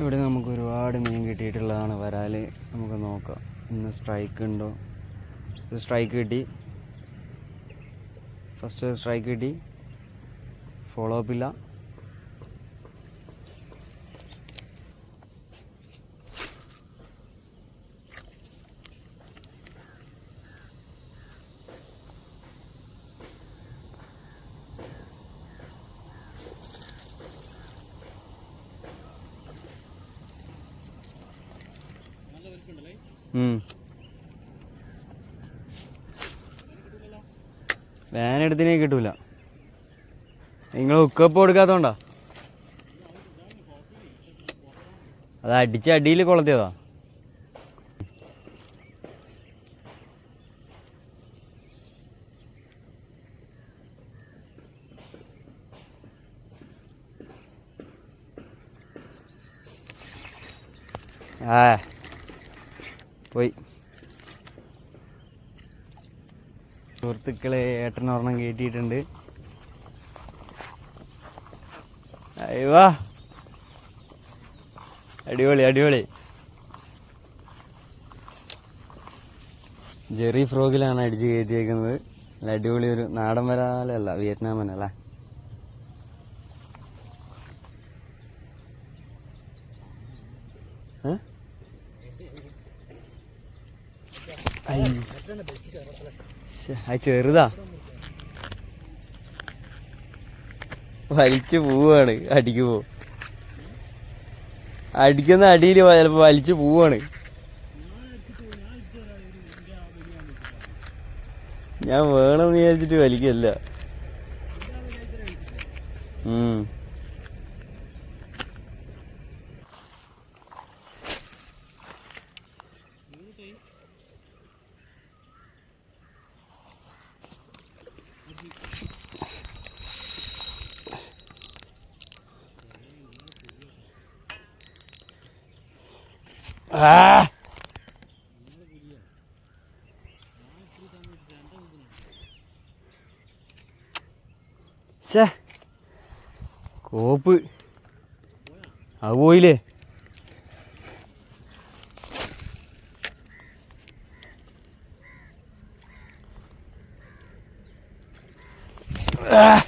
ഇവിടെ നമുക്ക് ഒരുപാട് മീൻ കിട്ടിയിട്ടുള്ളതാണ്. വരാൽ നമുക്ക് നോക്കാം. ഇന്ന് സ്ട്രൈക്ക് ഉണ്ടോ? സ്ട്രൈക്ക് കിട്ടി. ഫസ്റ്റ് സ്ട്രൈക്ക് കിട്ടി. ഫോളോ അപ്പ് ഇല്ല. വേനെടുത്തിനേ കിട്ടൂല. നിങ്ങൾ ഉക്കപ്പ് കൊടുക്കാത്തോണ്ടാ? അത് അടിച്ച അടിയിൽ കൊളത്തിയതാ. ആ. പോയി. സുഹൃത്തുക്കളെ ഏട്ടൻ ഒരെണ്ണം കയറ്റിയിട്ടുണ്ട് അയ്യോ അടിപൊളി അടിപൊളി. ജെറി ഫ്രോഗിലാണ് അടിച്ച് കയറ്റിയേക്കുന്നത്. അടിപൊളി ഒരു നാടൻ വരാലല്ല വിയറ്റ്നാമനല്ല ഏ അയ്യോ ശ്ശെ, ചെറുതാ. വലിച്ചു പോവാണ് അടിക്ക് പോ. അടിക്കുന്ന അടിയിൽ ചിലപ്പോ വലിച്ചു പോവാണ്. ഞാൻ വേണമെന്ന് വിചാരിച്ചിട്ട് വലിക്കല്ല. ഉം. കോപ്പ്. അത് പോയില്ലേ? ആ.